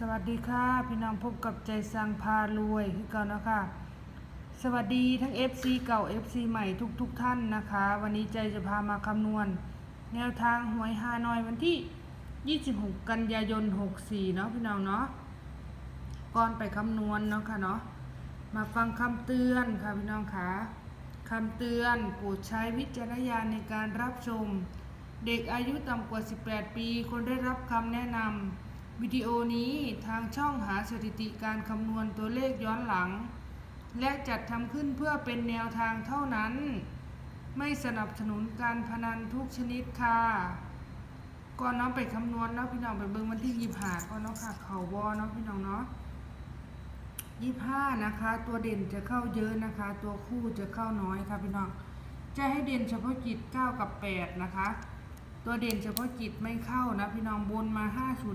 สวัสดีค่ะ พี่น้องพบกับใจสังพารวยคือเก่านะคะสวัสดีทั้ง FC เก่า FC ใหม่ทุกๆทท่านนะคะ วันนี้ใจจะพามาคำนวณ แนวทางหวยฮานอยวันที่ 26 กันยายน 64 เนาะพี่น้องเนาะก่อนไปคำนวณเนาะค่ะเนาะมาฟังคำเตือนค่ะพี่น้องคะคำเตือนโปรดใช้วิจารณญาณในการรับชม เด็กอายุต่ำกว่า 18 ปีควรได้รับคำแนะนำ วิดีโอนี้ทางช่องหาสถิติการคำนวณตัวเลขย้อนหลัง และจัดทำขึ้นเพื่อเป็นแนวทางเท่านั้น ไม่สนับสนุนการพนันทุกชนิดค่ะก่อนน้องไปคำนวณเนาะพี่น้องไปเบิ่งวันที่ยี่ห้าก่อนเนาะค่ะเขาวอเนาะพี่น้องเนาะยี่ห้านะคะ ตัวเด่นจะเข้าเยอะนะคะ ตัวคู่จะเข้าน้อยค่ะพี่น้องจะให้เด่นเฉพาะจิต9กับ8นะคะ ตัวเด่นเฉพาะจิตไม่เข้านะพี่น้องบนมา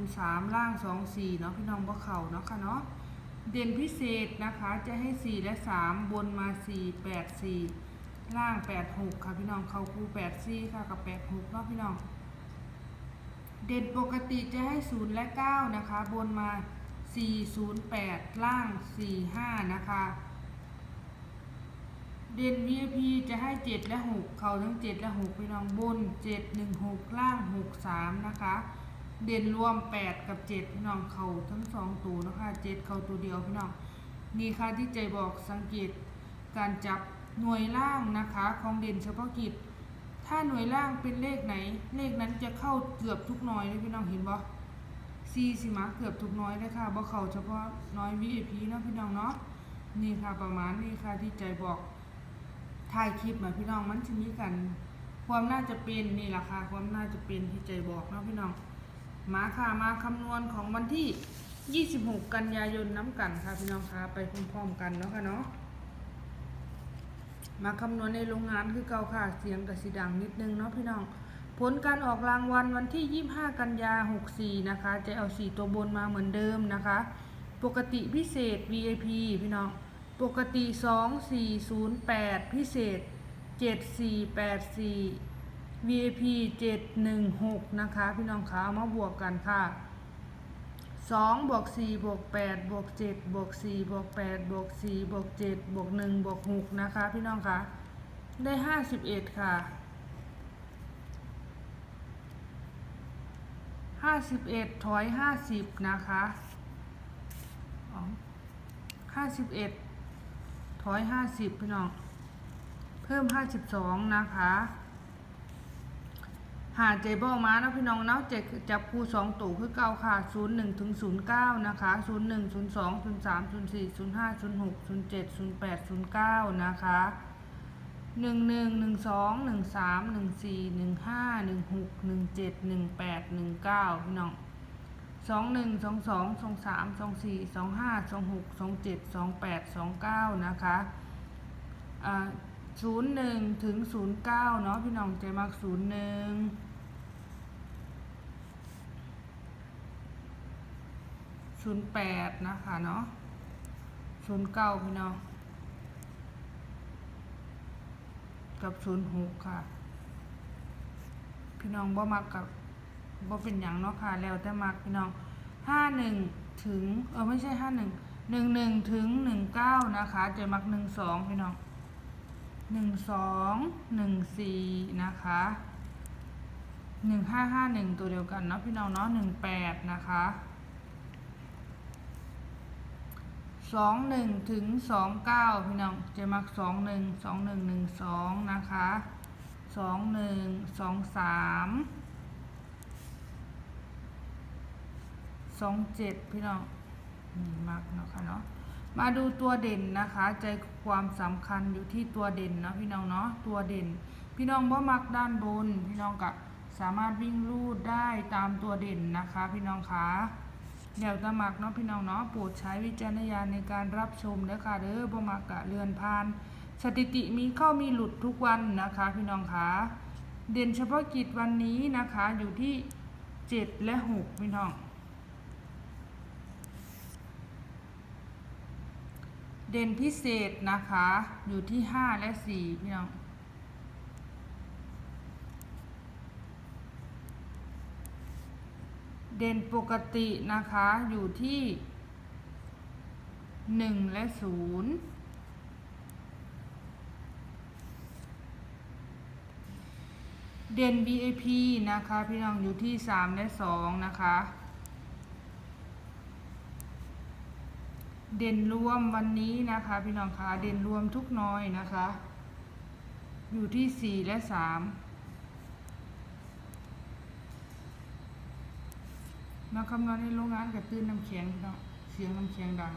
503 ล่าง 24 เนาะพี่น้องบ่เข่าเนาะค่ะเนาะเด่นพิเศษนะคะจะให้ 4 และ 3 บนมา 4 8 4 ล่าง 8 6 ค่ะพี่น้องเขาคู่8 4 ค่ะกับ 8 6 เนาะพี่น้อง เด่นปกติจะให้ 0 และ 9 นะคะ บนมา 4 0 8 ล่าง 4 5 นะคะ เด่น VIP จะให้ 7 และ 6 เขาทั้ง 7 และ 6 พี่น้องบน 7 1 6 ล่าง 6 3 นะคะ เด่นรวม 8 กับ 7 พี่น้องเขาทั้ง 2 ตัวนะคะ 7 เขาตัวเดียวพี่น้องนี่ค่ะที่ใจบอกสังเกตการจับหน่วยล่างนะคะของเด่นเฉพาะกิจ ถ้าหน่วยล่างเป็นเลขไหน เลขนั้นจะเข้าเกือบทุกน่วยเลยพี่น้องเห็นบ่ซีสิมาเกือบทุกน่วยเลยค่ะบ่เข้าเฉพาะน้อย VIP เนาะพี่น้องเนาะนี่ค่ะประมาณนี้ค่ะที่ใจบอก ถ่ายคลิปมาพี่น้องมันจะมีกัน ความน่าจะเป็นนี่แหละค่ะความน่าจะเป็นที่ใจบอกเนาะพี่น้องมาค่ะมาคำนวณของวันที่ 26 กันยายนน้ำกันค่ะพี่น้องค่ะไปพร้อมๆกันเนาะค่ะเนาะมาคำนวณในโรงงานคือเก่าค่ะ เสียงกระสีดังนิดนึงเนาะพี่น้อง ผลการออกรางวัลวันที่ 25 กันยา 64 นะคะ จะเอา 4 ตัวบนมาเหมือนเดิมนะคะ ปกติพิเศษ VIP พี่น้อง ปกติ 2408 พิเศษ 7484 VIP 716 นะคะ พี่น้องคะามาบวกกันค่ะ 2 บวก 4 บวก 8 บวก 7 บวก 4 บวก 8 บวก 4 บวก 7 บวก 1 บวก 6 นะคะ พี่น้องคะได้ 51 ค่ะ 51 ถอย 50 นะคะ51 ถอยห้าสิบพี่น้อง เพิ่มห้าสิบสองนะคะ หาเจบอมานะพี่น้องเนาะเจจับคู่สองตู่คือเก้าค่ะศูนย์หนึ่งถึงศูนย์เก้านะคะศูนย์หนึ่งศูนย์สองศูนย์สามศูนย์สี่ศูนย์ห้าศูนย์หกศูนย์เจ็ดศูนย์แปดศูนย์เก้านะคะหนึ่งหนึ่งหนึ่งสองหนึ่งสามหนึ่งสี่หนึ่งห้าหนึ่งหกหนึ่งเจ็ดหนึ่งแปดหนึ่งเก้าพี่น้อง สองหนึ่งสองสองสองสามสองสี่สองห้าสองหกสองเจ็ดสองแปดสองเก้านะคะอ่าศูนย์หนึ่งถึงศูนย์เก้าเนาะพี่น้องใจมากศูนย์หนึ่งศูนย์แปดนะคะเนาะศูนย์เก้าพี่น้อง กับศูนย์หกค่ะ พี่น้องบ่มักกับ บ่เป็นอย่างเนาะค่ะ แล้วแต่มักพี่น้องห้าหนึ่งถึง เออไม่ใช่ห้าหนึ่งหนึ่งหนึ่งถึงหนึ่งเก้านะคะจะมักหนึ่งสองพี่น้องหนึ่งสองหนึ่งสี่นะคะหนึ่งห้าห้าหนึ่งตัวเดียวกันเนาะพี่น้องเนาะหนึ่งแปดนะคะสองหนึ่งถึงสองเก้าพี่น้องจะมักสองหนึ่งสองหนึ่งหนึ่งสองนะคะสองหนึ่งสองสาม สองเจ็ดพี่น้องนี่มักเนาะค่ะเนาะมาดูตัวเด่นนะคะ ใจความสำคัญอยู่ที่ตัวเด่นเนาะพี่น้องเนาะตัวเด่น พี่น้องบ่มักด้านบน พี่น้องก็สามารถวิ่งลูดได้ตามตัวเด่นนะคะ พี่น้องคะเดี๋ยวจะมักเนาะพี่น้องเนาะโปรดใช้วิจารณญาณในการรับชมนะคะเด้อบ่มักกะเรือนพาน สถิติมีเข้ามีหลุดทุกวันนะคะ พี่น้องคะเด่นเฉพาะกิจวันนี้นะคะอยู่ที่ 7 และ 6 พี่น้อง เด่นพิเศษนะคะ อยู่ที่5และ4พี่น้องเด่นปกตินะคะอยู่ที่หนึ่งและศูนย์เด่น BAP นะคะ พี่น้องอยู่ที่สามและสองนะคะ เด่นรวมวันนี้นะคะ พี่น้องคะเด่นรวมทุกน้อยนะคะ อยู่ที่สี่และสามมาคำนวณในโรงงานกับตื้นน้ำแข็งพี่น้องเสียงน้ำแข็งดัง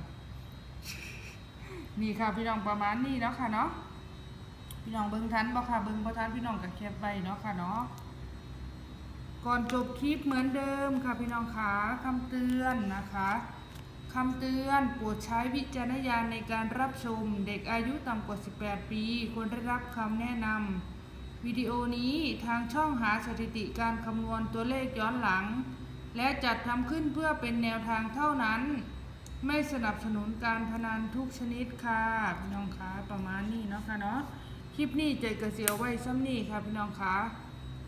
นี่ค่ะพี่น้องประมาณนี้เนาะค่ะเนาะพี่น้องเบิ้งทันบ่ค่ะเบิ้งบ่ทันพี่น้องกับแคปไว้เนาะค่ะเนาะก่อนจบคลิปเหมือนเดิมค่ะพี่น้องคะคำเตือนนะคะ คำเตือนโปรดใช้วิจารณญาณในการรับชม เด็กอายุต่ำกว่า 18 ปีควรได้รับคำแนะนำวิดีโอนี้ทางช่องหาสถิติการคำนวณตัวเลขย้อนหลัง และจัดทำขึ้นเพื่อเป็นแนวทางเท่านั้น ไม่สนับสนุนการพนันทุกชนิดค่ะพี่น้องคะประมาณนี้เนาะค่ะเนาะคลิปนี้ใจกระเสียวไว้ซ้ำนี่ค่ะพี่น้องคะ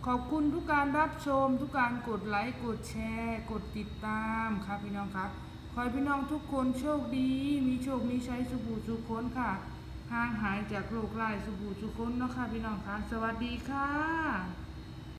ขอบคุณทุกการรับชม ทุกการกดไลค์กดแชร์ กดติดตามค่ะพี่น้องคะ ขอให้พี่น้องทุกคนโชคดี มีโชค มีชัยสุขสุขคนค่ะห่างหายจากโรคร้ายสุขสุขคนเนาะค่ะพี่น้องคะสวัสดีค่ะ